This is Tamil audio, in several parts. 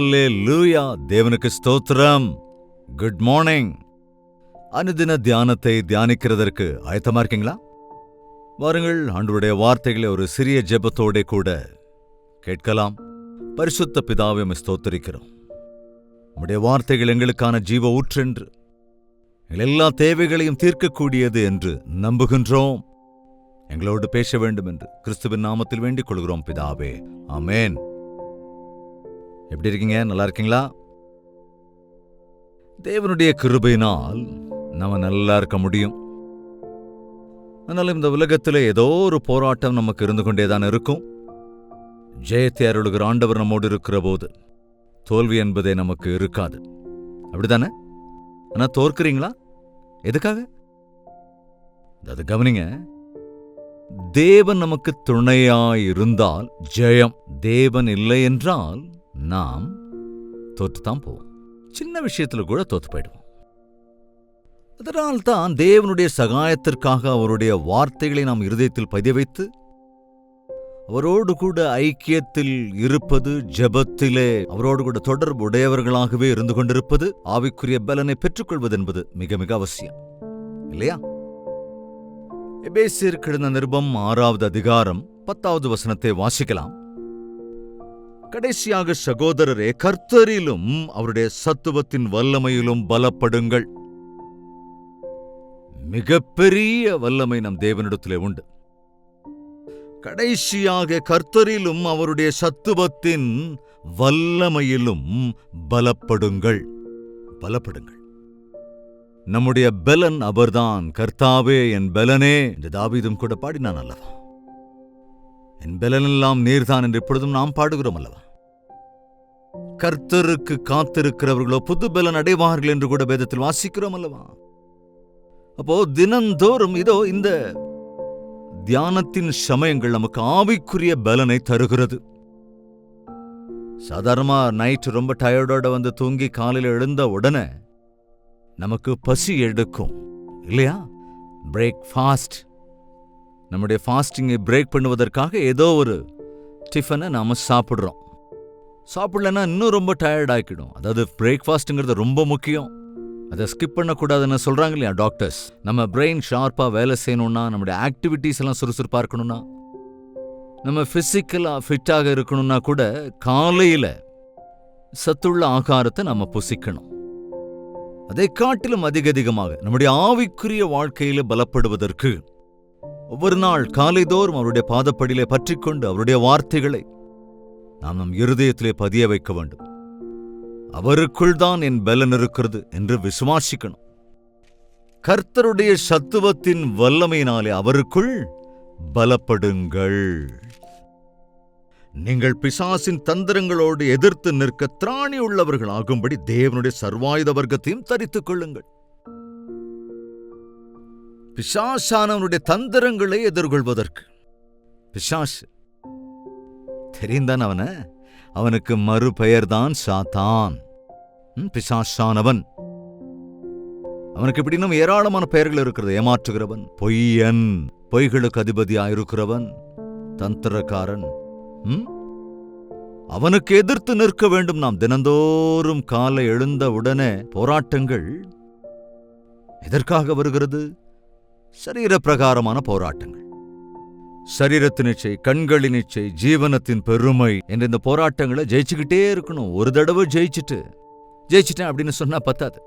ஹalleluya தேவனுக்கு ஸ்தோத்திரம். குட் மார்னிங் அனுதின தியானத்தை தியானிக்கிறதற்கு ஆயத்தமா இருக்கீங்களா? வாருங்கள் ஆண்டவருடைய வார்த்தைகளை ஒரு சிறிய ஜெபத்தோட கூட கேட்கலாம். பரிசுத்த பிதாவை ஸ்தோத்தரிக்கிறோம். உடைய உம்முடைய வார்த்தைகள் எங்களுக்கான ஜீவ ஊற்றென்று எல்லா தேவைகளையும் தீர்க்கக்கூடியது என்று நம்புகின்றோம். எங்களோடு பேச வேண்டும் என்று கிறிஸ்துவின் நாமத்தில் வேண்டிக் கொள்கிறோம் பிதாவே. அமேன் எப்படி இருக்கீங்க? நல்லா இருக்கீங்களா? தேவனுடைய கிருபையினால் நம்ம நல்லா இருக்க முடியும். அதனால இந்த உலகத்தில் ஏதோ ஒரு போராட்டம் நமக்கு இருந்து கொண்டேதான் இருக்கும். ஜெயத்தை அருளுகிற ஆண்டவர் நம்மோடு இருக்கிற போது தோல்வி என்பதே நமக்கு இருக்காது. அப்படிதானே ஆனால் தோற்கிறீங்களா? எதுக்காக? அது கவனிங்க. தேவன் நமக்கு துணையாயிருந்தால் ஜெயம் தேவன் இல்லை என்றால் நாம் தோற்றுத்தான் போவோம். சின்ன விஷயத்துல கூட தோத்து போயிடுவோம். அதனால்தான் தேவனுடைய சகாயத்திற்காக அவருடைய வார்த்தைகளை நாம் இருதயத்தில் பதிவைத்து அவரோடு கூட ஐக்கியத்தில் இருப்பது ஜெபத்திலே அவரோடு கூட தொடர்பு உடையவர்களாகவே இருந்து கொண்டிருப்பது ஆவிக்குரிய பலனை பெற்றுக்கொள்வது என்பது மிக மிக அவசியம். இல்லையா? எபேசியர் கிடந்த நிருபம் ஆறாவது அதிகாரம் பத்தாவது வசனத்தை வாசிக்கலாம். கடைசியாக சகோதரரே கர்த்தரிலும் அவருடைய சத்துவத்தின் வல்லமையிலும் பலப்படுங்கள். மிகப்பெரிய வல்லமை நம் தேவனிடத்திலே உண்டு. கடைசியாக கர்த்தரிலும் அவருடைய சத்துவத்தின் வல்லமையிலும் பலப்படுங்கள். பலப்படுங்கள். நம்முடைய பலன் அவர்தான். கர்த்தாவே என் பலனே என்று தாவீதும் கூட பாடினான் அல்லவா? என் பலனெல்லாம் நீர்தான் என்று இப்பொழுதும் நாம் பாடுகிறோம் அல்லவா? கர்த்தருக்கு காத்திருக்கிறவர்களோ புது பலன் அடைவார்கள் என்று கூட வேதத்தில் வாசிக்கிறோம் அல்லவா? அப்போ தினந்தோறும் இதோ இந்த தியானத்தின் சமயங்கள் நமக்கு ஆவிக்குரிய பலனை தருகிறது. சாதாரணமா நைட் ரொம்ப டயர்டோட வந்து தூங்கி காலையில் எழுந்த உடனே நமக்கு பசி எடுக்கும். இல்லையா? பிரேக்ஃபாஸ்ட் நம்முடைய ஃபாஸ்டிங்கை பிரேக் பண்ணுவதற்காக ஏதோ ஒரு டிஃபனை நாம சாப்பிட்றோம். சாப்பிடலன்னா இன்னும் ரொம்ப டயர்ட் ஆகிடும் அதாவது பிரேக்ஃபாஸ்ட்டுங்கிறது ரொம்ப முக்கியம். அதை ஸ்கிப் பண்ணக்கூடாதுன்னு சொல்றாங்க இல்லையா டாக்டர்ஸ் நம்ம பிரெயின் ஷார்ப்பாக வேலை செய்யணும்னா நம்முடைய ஆக்டிவிட்டீஸ் எல்லாம் சுறுசுறுப்பாக இருக்கணும்னா நம்ம ஃபிசிக்கலாக ஃபிட்டாக இருக்கணும்னா கூட காலையில் சத்துள்ள ஆகாரத்தை நம்ம புசிக்கணும். அதை காட்டிலும் அதிக அதிகமாக நம்முடைய ஆவிக்குரிய வாழ்க்கையில பலப்படுவதற்கு ஒவ்வொரு நாள் காலைதோறும் அவருடைய பாதப்படியிலே பற்றிக்கொண்டு அவருடைய வார்த்தைகளை நாம் நம் இருதயத்திலே பதிய வைக்க வேண்டும். அவருக்குள் தான் என் பலன் இருக்கிறது என்று விசுவாசிக்கணும். கர்த்தருடைய சத்துவத்தின் வல்லமையினாலே அவருக்குள் பலப்படுங்கள். நீங்கள் பிசாசின் தந்திரங்களோடு எதிர்த்து நிற்க திராணி உள்ளவர்கள் ஆகும்படி தேவனுடைய சர்வாயுத வர்க்கத்தையும் தரித்துக் கொள்ளுங்கள். பிசாசானவனுடைய தந்திரங்களை எதிர்கொள்வதற்கு. பிசாஸ் தெரிந்தான் அவன? அவனுக்கு மறுபெயர்தான் சாத்தான். பிசாசானவன். அவனுக்கு இப்படி இன்னும் ஏராளமான பெயர்கள் இருக்கிறது. ஏமாற்றுகிறவன் பொய்யன் பொய்களுக்கு அதிபதியாயிருக்கிறவன் தந்திரக்காரன். அவனுக்கு எதிர்த்து நிற்க வேண்டும் நாம். தினந்தோறும் காலை எழுந்த உடனே போராட்டங்கள் எதற்காக வருகிறது? சரீர பிரகாரமான போராட்டங்கள். சரீரத்தின் இச்சை கண்களின் இச்சை ஜீவனத்தின் பெருமை என்ற இந்த போராட்டங்களை ஜெயிச்சுக்கிட்டே இருக்கணும். ஒரு தடவை ஜெயிச்சுட்டு ஜெயிச்சிட்டேன் அப்படின்னு சொன்னா பத்தாது.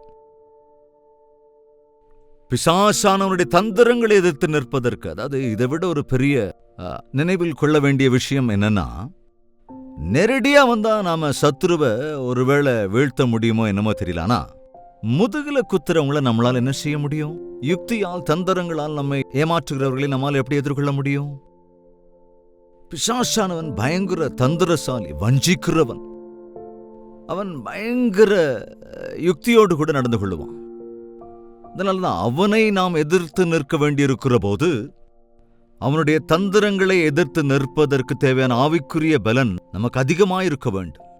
பிசாசானவனுடைய தந்திரங்களை எதிர்த்து நிற்பதற்கு அதாவது இதை விட ஒரு பெரிய நினைவில் கொள்ள வேண்டிய விஷயம் என்னன்னா நேரடியாக வந்தா நாம சத்ருவ ஒருவேளை வீழ்த்த முடியுமோ என்னமோ தெரியல. ஆனால் முதுகுல குத்துறவங்கள நம்மளால என்ன செய்ய முடியும்? யுக்தியால் தந்திரங்களால் நம்மை ஏமாற்றுகிறவர்களை நம்மால் எப்படி எதிர்கொள்ள முடியும்? பிசாசானவன் பயங்கர தந்திரசாலி வஞ்சிக்கிறவன். அவன் பயங்கர யுக்தியோடு கூட நடந்து கொள்ளுவான். அதனால்தான் அவனை நாம் எதிர்த்து நிற்க வேண்டியிருக்கிற போது அவனுடைய தந்திரங்களை எதிர்த்து நிற்பதற்கு தேவையான ஆவிக்குரிய பலன் நமக்கு அதிகமாயிருக்க வேண்டும்.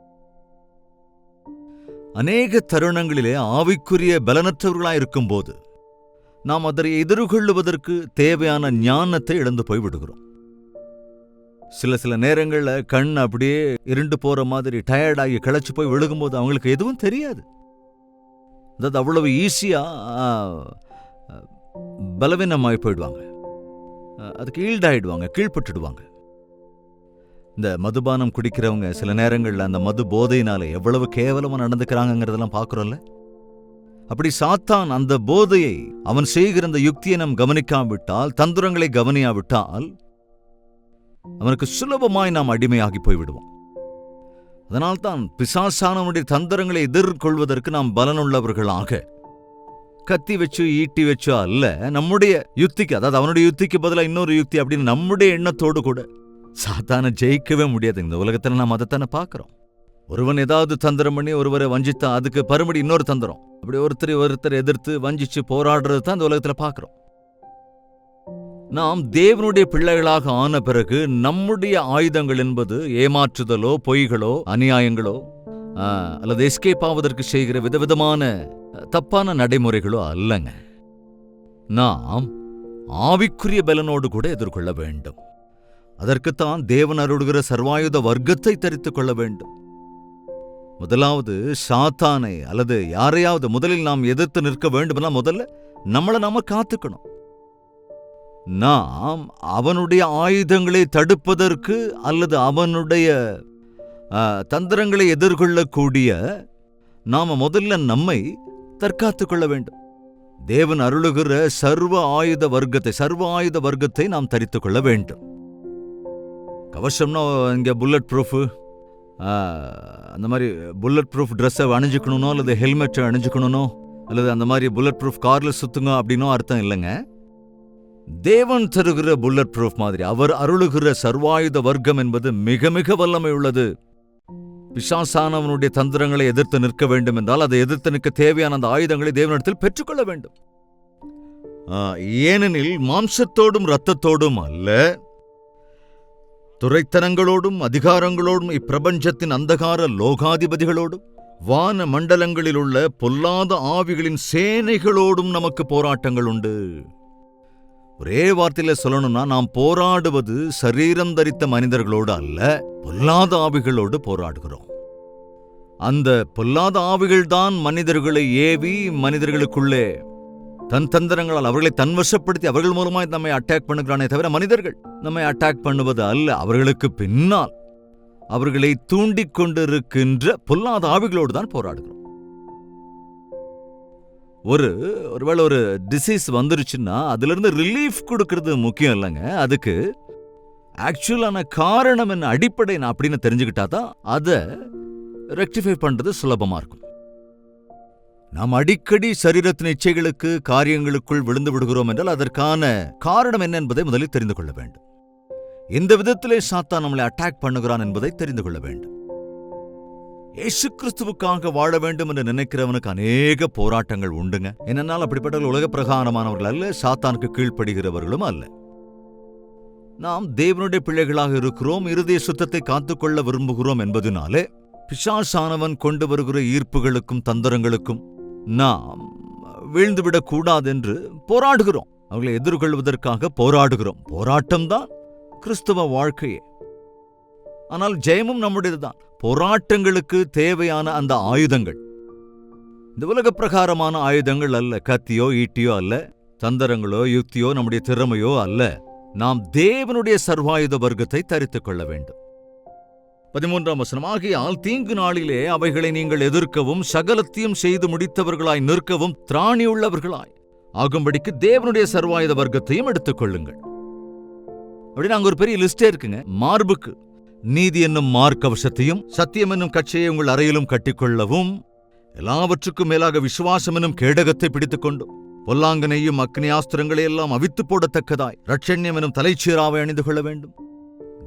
அநேக தருணங்களிலே ஆவிக்குரிய பலனற்றவர்களாயிருக்கும் போது நாம் அதனை எதிர்கொள்ளுவதற்கு தேவையான ஞானத்தை இழந்து போய்விடுகிறோம். சில சில நேரங்களில் கண் அப்படியே இருண்டு போற மாதிரி டயர்டாகி கிளச்சி போய் விழுகும்போது அவங்களுக்கு எதுவும் தெரியாது. அதாவது அவ்வளவு ஈஸியா பலவீனமாகி போயிடுவாங்க. அதுக்கு ஈல்டாயிடுவாங்க கீழ்ப்பட்டுடுவாங்க. இந்த மதுபானம் குடிக்கிறவங்க சில நேரங்கள்ல அந்த மது போதையினால எவ்வளவு கேவலமா நடந்துக்கிறாங்கங்கிறதெல்லாம் பார்க்குறோம்ல? அப்படி சாத்தான் அந்த போதையை அவன் செய்கிற அந்த யுக்தியை நாம் கவனிக்காவிட்டால் தந்திரங்களை கவனியாவிட்டால் அவனுக்கு சுலபமாய் நாம் அடிமையாகி போய்விடுவோம். அதனால்தான் பிசாசானவனுடைய தந்திரங்களை எதிர்கொள்வதற்கு நாம் பலனுள்ளவர்களாக கத்தி வச்சு ஈட்டி வச்சோ அல்ல நம்முடைய யுக்திக்கு அதாவது அவனுடைய யுக்திக்கு பதிலாக இன்னொரு யுக்தி அப்படின்னு நம்முடைய எண்ணத்தோடு கூட சாத்தானை ஜெயிக்கவே முடியாது. இந்த உலகத்துல நாம் அதைத்தானே பார்க்குறோம். ஒருவன் ஏதாவது தந்திரம் பண்ணி ஒருவரை வஞ்சித்தா அதுக்கு பருமடி இன்னொரு தந்திரம். அப்படி ஒருத்தரை ஒருத்தர் எதிர்த்து வஞ்சிச்சு போராடுறது தான் இந்த உலகத்துல பார்க்குறோம். நாம் தேவனுடைய பிள்ளைகளாக ஆன பிறகு நம்முடைய ஆயுதங்கள் என்பது ஏமாற்றுதலோ பொய்களோ அநியாயங்களோ அல்லது எஸ்கேப் ஆவதற்கு செய்கிற விதவிதமான தப்பான நடைமுறைகளோ அல்லங்க. நாம் ஆவிக்குரிய பலனோடு கூட எதிர்கொள்ள வேண்டும். அதற்குத்தான் தேவன் அருடுகிற சர்வாயுத வர்க்கத்தை தரித்துக் கொள்ள வேண்டும். முதலாவது சாத்தானை அல்லது யாரையாவது முதலில் நாம் எதிர்த்து நிற்க வேண்டும்னா முதல்ல நம்மளை நாம காத்துக்கணும். நாம் அவனுடைய ஆயுதங்களை தடுப்பதற்கு அல்லது அவனுடைய தந்திரங்களை எதிர்கொள்ளக்கூடிய நாம முதல்ல நம்மை தற்காத்துக் கொள்ள வேண்டும். தேவன் அருளுகிற சர்வ ஆயுத வர்க்கத்தை சர்வ ஆயுத வர்க்கத்தை நாம் தரித்துக் கொள்ள வேண்டும். கவசம்னா இங்கே புல்லட் ப்ரூஃப் அந்த மாதிரி புல்லட் ப்ரூஃப் ட்ரெஸ்ஸை அணிஞ்சுக்கணுனோ அல்லது ஹெல்மெட்டை அணிஞ்சுக்கணுனோ அல்லது அந்த மாதிரி புல்லட் ப்ரூஃப் கார்ல சுத்துங்க அப்படின்னோ அர்த்தம் இல்லைங்க. தேவன் தருகிற புல்லட் ப்ரூஃப் மாதிரி அவர் அருளுகிற சர்வாயுத வர்க்கம் என்பது மிக மிக வல்லமை உள்ளது. பிசாசானவனுடைய தந்திரங்களை எதிர்த்து நிற்க வேண்டும் என்றால் அதை எதிர்த்து நிற்க தேவையான அந்த ஆயுதங்களை தேவனிடத்தில் பெற்றுக்கொள்ள வேண்டும். ஆ, ஏனெனில் மாம்சத்தோடும் இரத்தத்தோடும் அல்ல துரைத்தனங்களோடும் அதிகாரங்களோடும் இப்பிரபஞ்சத்தின் அந்தகார லோகாதிபதிகளோடும் வான மண்டலங்களில் உள்ள பொல்லாத ஆவிகளின் சேனைகளோடும் நமக்கு போராட்டங்கள் உண்டு. ஒரே வார்த்தையில சொல்லணும்னா நாம் போராடுவது சரீரம் தரித்த மனிதர்களோடு அல்ல பொல்லாத ஆவிகளோடு போராடுகிறோம். அந்த பொல்லாத ஆவிகள்தான் மனிதர்களை ஏவி மனிதர்களுக்குள்ளே தன் தந்திரங்களால் அவர்களை தன்வசப்படுத்தி அவர்கள் மூலமாய் நம்மை அட்டாக் பண்ணுகிறானே தவிர மனிதர்கள் நம்மை அட்டாக் பண்ணுவது அல்ல அவர்களுக்கு பின்னால் அவர்களை தூண்டிக் கொண்டிருக்கின்ற பொல்லாத ஆவிகளோடு தான் போராடுகிறோம். ஒரு ஒருவேளை ஒரு டிசீஸ் வந்துருச்சுன்னா அதிலிருந்து ரிலீஃப் கொடுக்கறது முக்கியம் இல்லைங்க. அதுக்கு ஆக்சுவலான காரணம் என்ன அடிப்படை நான் அப்படின்னு தெரிஞ்சுக்கிட்டா தான் அதை ரெக்டிஃபை பண்றது சுலபமா இருக்கும். நாம் அடிக்கடி சரீரத்தின் இச்சைகளுக்கு காரியங்களுக்குள் விழுந்து விடுகிறோம் என்றால் அதற்கான காரணம் என்ன என்பதை முதலில் தெரிந்து கொள்ள வேண்டும். எந்த விதத்திலே சாத்தான் நம்மளை அட்டாக் பண்ணுகிறான் என்பதை தெரிந்து கொள்ள வேண்டும். இயேசு கிறிஸ்துவுக்காக வாழ வேண்டும் என்று நினைக்கிறவனுக்கு அநேக போராட்டங்கள் உண்டுங்க. என்னென்னால் அப்படிப்பட்டவர்கள் உலக பிரகாரமானவர்கள் அல்ல சாத்தானுக்கு கீழ்ப்படுகிறவர்களும் அல்ல. நாம் தேவனுடைய பிள்ளைகளாக இருக்கிறோம் இருதய சுத்தத்தை காத்துக்கொள்ள விரும்புகிறோம் என்பதனாலே பிசாசானவன் கொண்டு வருகிற ஈர்ப்புகளுக்கும் தந்திரங்களுக்கும் நாம் வீழ்ந்துவிடக் கூடாது என்று போராடுகிறோம். அவர்களை எதிர்கொள்வதற்காக போராடுகிறோம். போராட்டம்தான் கிறிஸ்துவ வாழ்க்கையே. ஆனால் ஜெயமும் நம்முடையதுதான். போராட்டங்களுக்கு தேவையான அந்த ஆயுதங்கள். இந்த உலக பிரகாரமான ஆயுதங்கள் அல்ல. கத்தியோ ஈட்டியோ அல்ல. தந்திரங்களோ யுக்தியோ நம்முடைய திறமையோ அல்ல. நாம் தேவனுடைய சர்வாயுத வர்க்கத்தை தரித்துக் கொள்ள வேண்டும். பதிமூன்றாம் வசனம் ஆகையால் தீங்கு நாளிலே அவைகளை நீங்கள் எதிர்க்கவும் சகலத்தையும் செய்து முடித்தவர்களாய் நிற்கவும் திராணியுள்ளவர்களாய். ஆகும்படிக்கு தேவனுடைய சர்வாயுத வர்க்கத்தையும் எடுத்துக்கொள்ளுங்கள் அப்படின்னு அங்க ஒரு பெரிய லிஸ்டே இருக்குங்க. மார்புக்கு நீதி என்னும் மார்க்கவசத்தையும் சத்தியம் என்னும் கட்சியை உங்கள் அறையிலும் கட்டிக்கொள்ளவும் எல்லாவற்றுக்கும் மேலாக விசுவாசம் என்னும் கேடகத்தை பிடித்துக்கொண்டும் பொல்லாங்கனையும் அக்னியாஸ்திரங்களை எல்லாம் அவித்து போடத்தக்கதாய் ரட்சண்யம் எனும் தலைச்சீராவை அணிந்து கொள்ள வேண்டும்.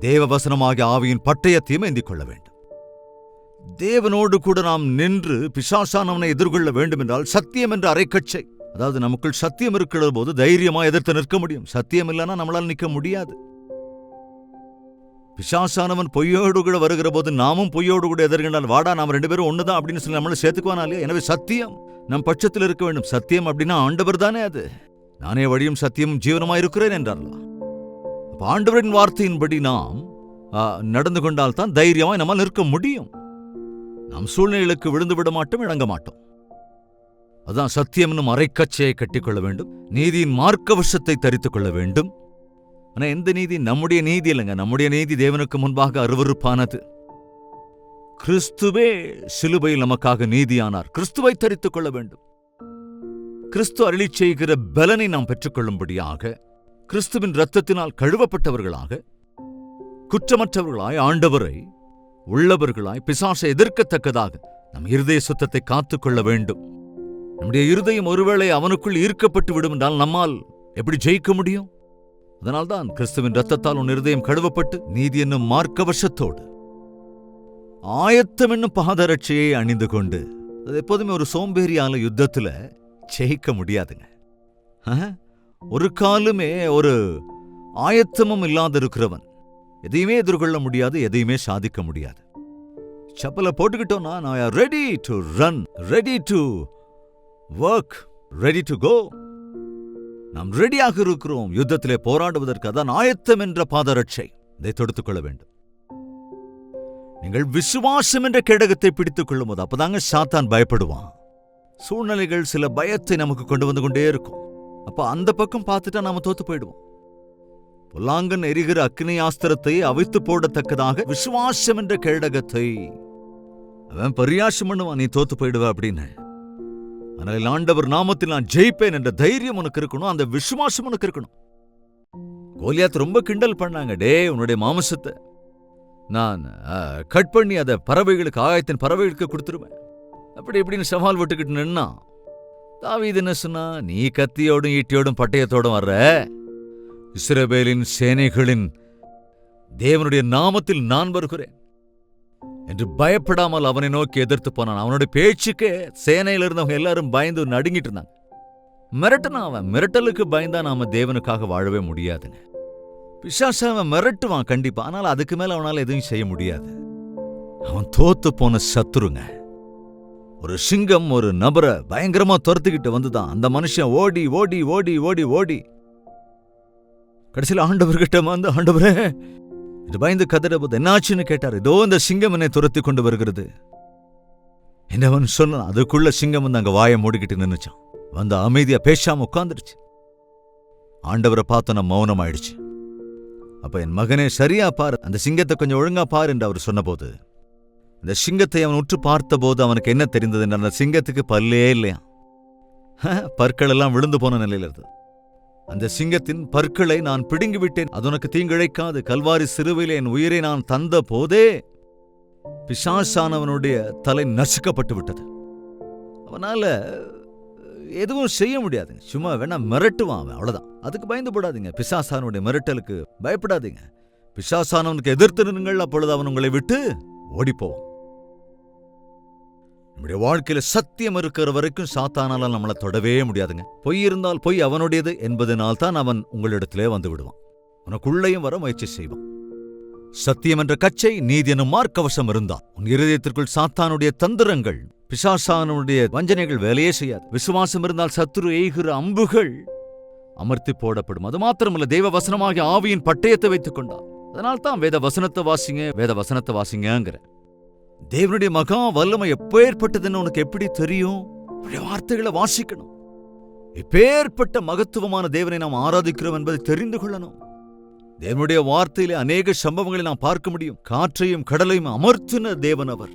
தேவவசனமாகிய ஆவியின் பட்டயத்தையும் ஏந்திக் கொள்ள வேண்டும். தேவனோடு கூட நாம் நின்று பிசாசானவனை எதிர்கொள்ள வேண்டும் என்றால் சத்தியம் என்ற அரைக்கச்சை அதாவது நமக்குள் சத்தியம் இருக்கிற போது தைரியமா எதிர்த்து நிற்க முடியும். சத்தியம் இல்லைன்னா நம்மளால் நிற்க முடியாது. பிசாசானவன் பொய்யோடு கூட வருகிற போது நாமும் பொய்யோடு கூட எதிர்கின்றால் வாடா நாம் ரெண்டு பேரும் ஒண்ணுதான் அப்படின்னு சொல்லி நம்மளை சேர்த்துக்குவானா இல்லையா? எனவே சத்தியம் நம் பட்சத்தில் இருக்க வேண்டும். சத்தியம் அப்படின்னா ஆண்டவர் தானே அது. நானே வழியும் சத்தியமும் ஜீவனமாக இருக்கிறேன் என்றார்களா? பாண்டவரின் வார்த்தையின்படி நாம் நடந்து கொண்டால் தான் தைரியமாய் நம்மால் நிற்க முடியும். நம் சூழ்நிலைகளுக்கு விழுந்து விட மாட்டோம் இணங்க மாட்டோம். அதான் சத்தியம் என்னும் அரைக்கச்சையை கட்டிக்கொள்ள வேண்டும். நீதியின் மார்க்க வருஷத்தை தரித்துக் கொள்ள வேண்டும். ஆனால் எந்த நீதி? நம்முடைய நீதி இல்லைங்க. நம்முடைய நீதி தேவனுக்கு முன்பாக அருவருப்பானது. கிறிஸ்துவே சிலுவையில் நமக்காக நீதியானார். கிறிஸ்துவை தரித்துக் கொள்ள வேண்டும். கிறிஸ்து அருளிச் செய்கிற பலனை நாம் பெற்றுக்கொள்ளும்படியாக கிறிஸ்துவின் இரத்தத்தினால் கழுவப்பட்டவர்களாக குற்றமற்றவர்களாய் ஆண்டவரை உள்ளவர்களாய் பிசாசை எதிர்க்கத்தக்கதாக நம் இருதய சுத்தத்தை காத்துக்கொள்ள வேண்டும். நம்முடைய இருதயம் ஒருவேளை அவனுக்குள் ஈர்க்கப்பட்டு விடும் என்றால் நம்மால் எப்படி ஜெயிக்க முடியும்? அதனால்தான் கிறிஸ்துவின் ரத்தத்தால் உன் இருதயம் கழுவப்பட்டு நீதி என்னும் மார்க்கவசத்தோடு ஆயத்தம் என்னும் பாதரட்சையை அணிந்து கொண்டு அது எப்போதுமே ஒரு சோம்பேறியால யுத்தத்துல ஜெயிக்க முடியாதுங்க. ஒரு காலுமே ஒரு ஆயத்தமும் இல்லாதிருக்கிறவன். எதையுமே எதிர்கொள்ள முடியாது எதையுமே சாதிக்க முடியாது. செப்பலை போட்டுக்கிட்டோம்னா நான் ready to run ready to work ready to go நாம் ரெடியாக இருக்கிறோம். யுத்தத்திலே போராடுவதற்கு அதான் ஆயத்தம் என்ற பாதரட்சை. இதை தொடுத்துக் கொள்ள வேண்டும். நீங்கள் விசுவாசம் என்ற கேடகத்தை பிடித்துக் கொள்ளும் போது அப்பதாங்க சாத்தான் பயப்படுவான். சூழ்நிலைகள் சில பயத்தை நமக்கு கொண்டு வந்து கொண்டே இருக்கும். அப்ப அந்த பக்கம் பார்த்துட்டா நாம தோத்து போயிடுவோம். பொல்லாங்கன் எரிகிற அக்னி ஆஸ்திரத்தை அவித்து போடத்தக்கதாக விசுவாசம் என்ற கேடகத்தை அவன் பரியாசம் பண்ணுவான் நீ தோத்து போயிடுவ அப்படின்னு. ஆனால் ஆண்டவர் நாமத்தில் நான் ஜெயிப்பேன் என்ற தைரியம் உனக்கு இருக்கணும் அந்த விசுவாசம் உனக்கு இருக்கணும். கோலியாத் ரொம்ப கிண்டல் பண்ணாங்க டே உன்னுடைய மாமிசத்தை நான் கட் பண்ணி அதை பறவைகளுக்கு ஆகாயத்தின் பறவைகளுக்கு கொடுத்துருவேன். அப்படி எப்படின்னு சவால் விட்டுக்கிட்டு நின்னா தாவீது என்ன சொன்னா நீ கத்தியோடும் ஈட்டியோடும் பட்டயத்தோடும் வர்ற இஸ்ரவேலின் சேனைகளின் தேவனுடைய நாமத்தில் நான் வருகிறேன் என்று பயப்படாமல் அவனை நோக்கி எதிர்த்து போனான். அவனுடைய பேச்சுக்கே சேனையில இருந்தவங்க எல்லாரும் பயந்து நடுங்கிட்டு இருந்தாங்க. மிரட்டினான் அவன் மிரட்டலுக்கு பயந்தா நாம தேவனுக்காக வாழவே முடியாதுங்க. பிசாச அவன் மிரட்டுவான் கண்டிப்பா. ஆனால் அதுக்கு மேல அவனால எதுவும் செய்ய முடியாது. அவன் தோத்து போன சத்துருங்க. ஒரு சிங்கம் ஒரு நபரை பயங்கரமா துரத்துக்கிட்டு வந்துதான். அந்த மனுஷன் ஓடி ஓடி ஓடி ஓடி ஓடி. கடைசியில் ஆண்டவர்கிட்ட வந்து ஆண்டவரே இது பயந்து கதறபோது என்னாச்சுன்னு கேட்டார். இதோ இந்த சிங்கம் என்னை துரத்தி கொண்டு வருகிறது. என்னவன் சொன்னான்? அதுக்குள்ள சிங்கம் வந்து அங்க வாயை மூடிக்கிட்டு நின்றுச்சான் வந்து அமைதியா பேசாம உட்காந்துருச்சு ஆண்டவரை பார்த்து நான் மௌனம் ஆயிடுச்சு அப்ப என் மகனே சரியா பாரு. அந்த சிங்கத்தை கொஞ்சம் ஒழுங்கா பாரு என்று அவர் சொன்னபோது அந்த சிங்கத்தை அவன் உற்று பார்த்தபோது அவனுக்கு என்ன தெரிந்தது என்று அந்த சிங்கத்துக்கு பல்லே இல்லையா? பற்கள் எல்லாம் விழுந்து போன நிலையில இருந்தது. அந்த சிங்கத்தின் பற்களை நான் பிடுங்கி விட்டேன் அது உனக்கு தீங்கிழைக்காது. கல்வாரி சிறுவையில் என் உயிரை நான் தந்த போதே பிசாசானவனுடைய தலை நசுக்கப்பட்டு விட்டது. அவனால எதுவும் செய்ய முடியாது. சும்மா வேணா மிரட்டுவான் அவன். அவ்வளவுதான். அதுக்கு பயந்து போடாதீங்க. பிசாசானுடைய மிரட்டலுக்கு பயப்படாதீங்க. பிசாசானவனுக்கு எதிர்த்து நின்றுங்கள். அப்பொழுது அவன் உங்களை விட்டு ஓடிப்போவான் நம்முடைய வாழ்க்கையில சத்தியம் இருக்கிற வரைக்கும் சாத்தானால நம்மளை தொடவே முடியாதுங்க. பொய் இருந்தால் பொய் அவனுடையது என்பதனால் தான் அவன் உங்களிடத்திலே வந்து விடுவான். உனக்குள்ளேயும் வர முயற்சி செய்வான். சத்தியம் என்ற கச்சை நீதி எனும் மார்க்கவசம் இருந்தால் உன் இருதயத்திற்குள் சாத்தானுடைய தந்திரங்கள் பிசாசானுடைய வஞ்சனைகள் வேலையே செய்யாது. விசுவாசம் இருந்தால் சத்துரு எய்கிற அம்புகள் அமர்த்தி போடப்படும். அது மாத்திரமல்ல தெய்வ வசனமாகிய ஆவியின் பட்டயத்தை வைத்துக் கொண்டார் அதனால் தான் வேத வசனத்தை வாசிங்க வேத வசனத்தை வாசிங்கங்கிற தேவனுடைய மகா வல்லமை எப்பேற்பட்டதுன்னு உனக்கு எப்படி தெரியும்? வார்த்தைகளை வாசிக்கணும். எப்பேற்பட்ட மகத்துவமான தேவனை நாம் ஆராதிக்கிறோம் என்பதை தெரிந்து கொள்ளணும். தேவனுடைய வார்த்தையிலே அநேக சம்பவங்களை நாம் பார்க்க முடியும். காற்றையும் கடலையும் அமர்த்தின தேவன் அவர்.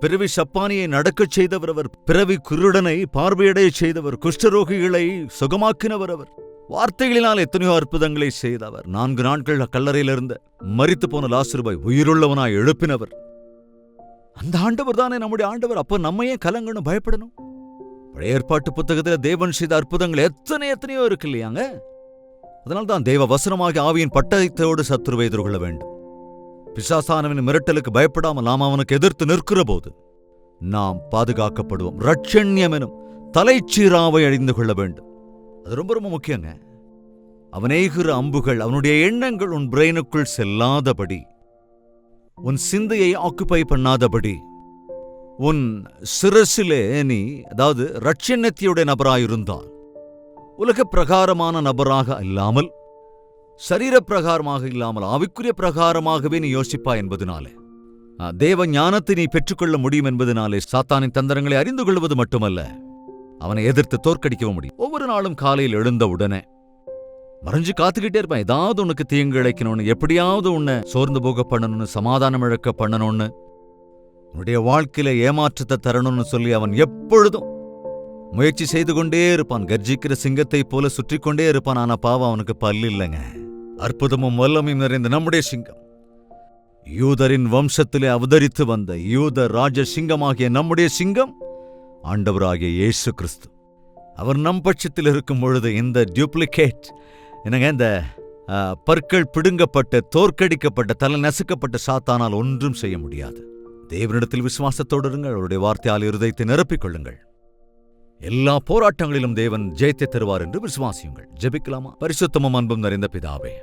பிறவி சப்பானியை நடக்கச் செய்தவர் அவர். பிறவி குருடனை பார்வையடையச் செய்தவர். குஷ்டரோகிகளை சுகமாக்கினவர் அவர். வார்த்தைகளினால் எத்தனையோ அற்புதங்களை செய்தவர். நான்கு நாட்கள் கல்லறையில் இருந்த மரித்து போன லாசுருபாய் உயிருள்ளவனாய் எழுப்பினவர். அந்த ஆண்டவர் தானே நம்முடைய ஆண்டவர். அப்ப நம்ம ஏன் கலங்கணும் பயப்படணும். பழைய ஏற்பாட்டு புத்தகத்துல தேவன் செய்த அற்புதங்கள் எத்தனை எத்தனையோ இருக்கு இல்லையாங்க? அதனால்தான் தேவ வசனமாகிய ஆவியின் பட்டயத்தோடு சத்துருவை எதிர்கொள்ள வேண்டும். பிசாசானவன் மிரட்டலுக்கு பயப்படாமல் நாம் அவனுக்கு எதிர்த்து நிற்கிற போது நாம் பாதுகாக்கப்படுவோம். ரட்சண்யம் எனும் தலைச்சீராவை அழிந்து கொள்ள வேண்டும். அது ரொம்ப ரொம்ப முக்கியங்க. அவனேகிற அம்புகள் அவனுடைய எண்ணங்கள் உன் பிரெயினுக்குள் செல்லாதபடி உன் சிந்தையை ஆக்குப்பை பண்ணாதபடி உன் சிரசிலே நீ அதாவது ரட்சணத்தியுடைய நபராயிருந்தான் உலக பிரகாரமான நபராக இல்லாமல் சரீர பிரகாரமாக இல்லாமல் ஆவிக்குரிய பிரகாரமாகவே நீ யோசிப்பா என்பதனாலே தேவ ஞானத்தை நீ பெற்றுக்கொள்ள முடியும் என்பதனாலே சாத்தானின் தந்திரங்களை அறிந்து கொள்வது மட்டுமல்ல அவனை எதிர்த்து தோற்கடிக்கவும் முடியும். ஒவ்வொரு நாளும் காலையில் எழுந்த உடனே மறைஞ்சு காத்துக்கிட்டே இருப்பான். ஏதாவது உனக்கு தீங்கு இழைக்கணும்னு எப்படியாவது உன்னை சோர்ந்து போக பண்ணணும்னு சமாதானம் இழக்க பண்ணணும்னு உன்னுடைய வாழ்க்கையில ஏமாற்றத்தை தரணும்னு சொல்லி அவன் எப்பொழுதும் முயற்சி செய்து கொண்டே இருப்பான். கர்ஜிக்கிற சிங்கத்தை போல சுற்றி கொண்டே இருப்பான். ஆனா பாவம் அவனுக்கு பல் இல்லைங்க. அற்புதமும் வல்லமையும் நிறைந்த நம்முடைய சிங்கம். யூதரின் வம்சத்திலே அவதரித்து வந்த யூத ராஜ சிங்கமாகிய நம்முடைய சிங்கம் ஆண்டவராகிய இயேசு கிறிஸ்து. அவர் நம் பட்சத்தில் இருக்கும் பொழுது இந்த டியூப்ளிகேட் என்னங்க இந்த பற்கள் பிடுங்கப்பட்ட தோற்கடிக்கப்பட்ட தலை நசுக்கப்பட்ட சாத்தானால் ஒன்றும் செய்ய முடியாது. தேவனிடத்தில் விசுவாசத்தோடு இருங்கள் அவருடைய வார்த்தையால் இருதயத்தை நிரப்பிக் கொள்ளுங்கள். எல்லா போராட்டங்களிலும் தேவன் ஜெயத்தை தருவார் என்று விசுவாசியுங்கள். ஜெபிக்கலாமா? பரிசுத்தமும் அன்பும் நிறைந்த பிதாவே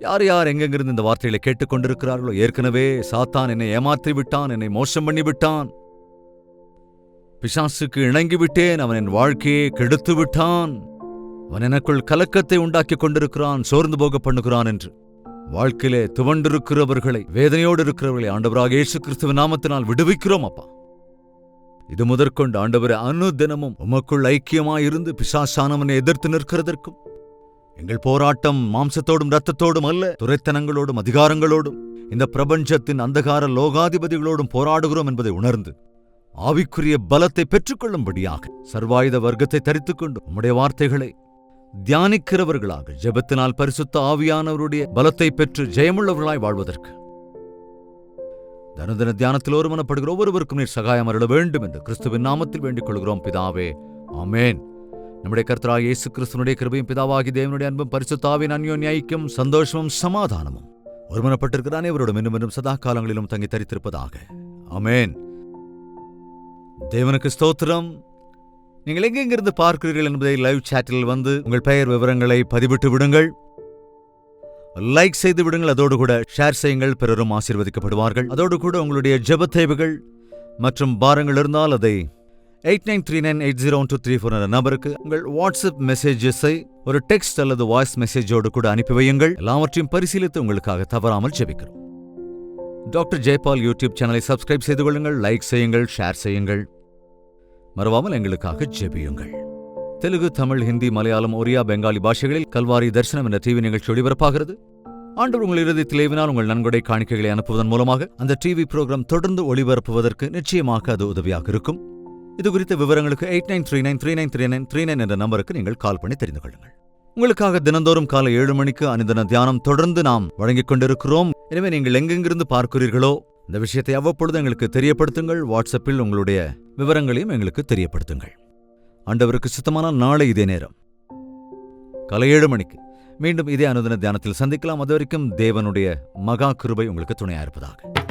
யார் யார் எங்கெங்கிருந்து இந்த வார்த்தைகளை கேட்டுக்கொண்டிருக்கிறார்களோ ஏற்கனவே சாத்தான் என்னை ஏமாற்றி விட்டான் என்னை மோசம் பண்ணி விட்டான் பிசாசுக்கு இணங்கிவிட்டேன். அவன் என் வாழ்க்கையை கெடுத்து விட்டான் அவன் எனக்குள் கலக்கத்தை உண்டாக்கிக் கொண்டிருக்கிறான். சோர்ந்து போக பண்ணுகிறான் என்று. வாழ்க்கையிலே துவண்டிருக்கிறவர்களை வேதனையோடு இருக்கிறவர்களை ஆண்டவராக இயேசு கிறிஸ்துவ நாமத்தினால் விடுவிக்கிறோம் அப்பா. இது முதற்கொண்டு ஆண்டவரை அனுதினமும் உமக்குள் ஐக்கியமாயிருந்து பிசாசானவனை எதிர்த்து நிற்கிறதற்கும் எங்கள் போராட்டம் மாம்சத்தோடும் இரத்தத்தோடும் அல்ல துரைத்தனங்களோடும் அதிகாரங்களோடும் இந்த பிரபஞ்சத்தின் அந்தகார லோகாதிபதிகளோடும் போராடுகிறோம் என்பதை உணர்ந்து ஆவிக்குரிய பலத்தை பெற்றுக்கொள்ளும்படியாக சர்வாயுத வர்க்கத்தை தரித்துக்கொண்டு உம்முடைய வார்த்தைகளை தியானிக்கிறவர்களாக ஜெபத்தினால் பரிசுத்த ஆவியானவருடைய பலத்தை பெற்று ஜெயமுள்ளவர்களாய் வாழ்வதற்கு. தனதன தியானத்தில் ஒருமனப்படுகிற ஒவ்வொருவருக்கும் நீர் சகாயம் அருள வேண்டும் என்று கிறிஸ்துவின் நாமத்தில் வேண்டிக் கொள்கிறோம் பிதாவே. ஆமேன். நம்முடைய கர்த்தராக இயேசு கிறிஸ்துவனுடைய கிருபையும் பிதாவாகி தேவனுடைய அன்பும் பரிசுத்தாவின் அந்யோன்ய ஐக்கியம் சந்தோஷமும் சமாதானமும் ஒருமனப்பட்டிருக்கிறானே அனைவரோடும் இன்னும் இன்னும் சதா காலங்களிலும் தங்கி தரித்திருப்பதாக. அமேன் தேவனுக்கு ஸ்தோத்திரம். நீங்கள் எங்கெங்கிருந்து பார்க்கிறீர்கள் என்பதை லைவ் சாட்டில் வந்து உங்கள் பெயர் விவரங்களை பதிவிட்டு விடுங்கள். லைக் செய்து விடுங்கள் அதோடு கூட ஷேர் செய்யுங்கள் பிறரும் ஆசீர்வதிக்கப்படுவார்கள். அதோடு கூட உங்களுடைய ஜெப தேவைகள் மற்றும் பாரங்கள் இருந்தால் அதை eight nine three nine eight zero two three four என்ற நபருக்கு உங்கள் வாட்ஸ்அப் மெசேஜஸை ஒரு டெக்ஸ்ட் அல்லது வாய்ஸ் மெசேஜோடு கூட அனுப்பி வையுங்கள். எல்லாவற்றையும் பரிசீலித்து உங்களுக்காக தவறாமல் ஜெபிக்கிறோம். டாக்டர் ஜெயபால் யூடியூப் சேனலை சப்ஸ்கிரைப் செய்து கொள்ளுங்கள் லைக் செய்யுங்கள் ஷேர் செய்யுங்கள். மறவாமல் எங்களுக்காக ஜெபியுங்கள். தெலுங்கு தமிழ் ஹிந்தி மலையாளம் ஒரியா பெங்காலி பாஷைகளில் கல்வாரி தரிசனம் என்ற டிவி நிகழ்ச்சி ஒளிபரப்பாகிறது. ஆண்டவர் உங்கள் இறுதி திளைவினால் உங்கள் நன்கொடை காணிக்கைகளை அனுப்புவதன் மூலமாக அந்த டிவி ப்ரோக்ராம் தொடர்ந்து ஒளிபரப்புவதற்கு நிச்சயமாக அது உதவியாக இருக்கும். இது குறித்த விவரங்களுக்கு eight nine three nine three nine three nine three nine என்ற நம்பருக்கு நீங்கள் கால் பண்ணி தெரிந்து கொள்ளுங்கள். உங்களுக்காக தினந்தோறும் காலை ஏழு மணிக்கு அனுதின தியானம் தொடர்ந்து நாம் வழங்கிக் கொண்டிருக்கிறோம். எனவே நீங்கள் எங்கெங்கிருந்து பார்க்கிறீர்களோ இந்த விஷயத்தை அவ்வப்பொழுது எங்களுக்கு தெரியப்படுத்துங்கள். வாட்ஸ்அப்பில் உங்களுடைய விவரங்களையும் எங்களுக்கு தெரியப்படுத்துங்கள். ஆண்டவருக்கு சுத்தமான நாளை இதே நேரம். காலை ஏழு மணிக்கு மீண்டும் இதே அனுதின தியானத்தில் சந்திக்கலாம். அதுவரைக்கும் தேவனுடைய மகா கிருபை உங்களுக்கு துணையா இருப்பதாக.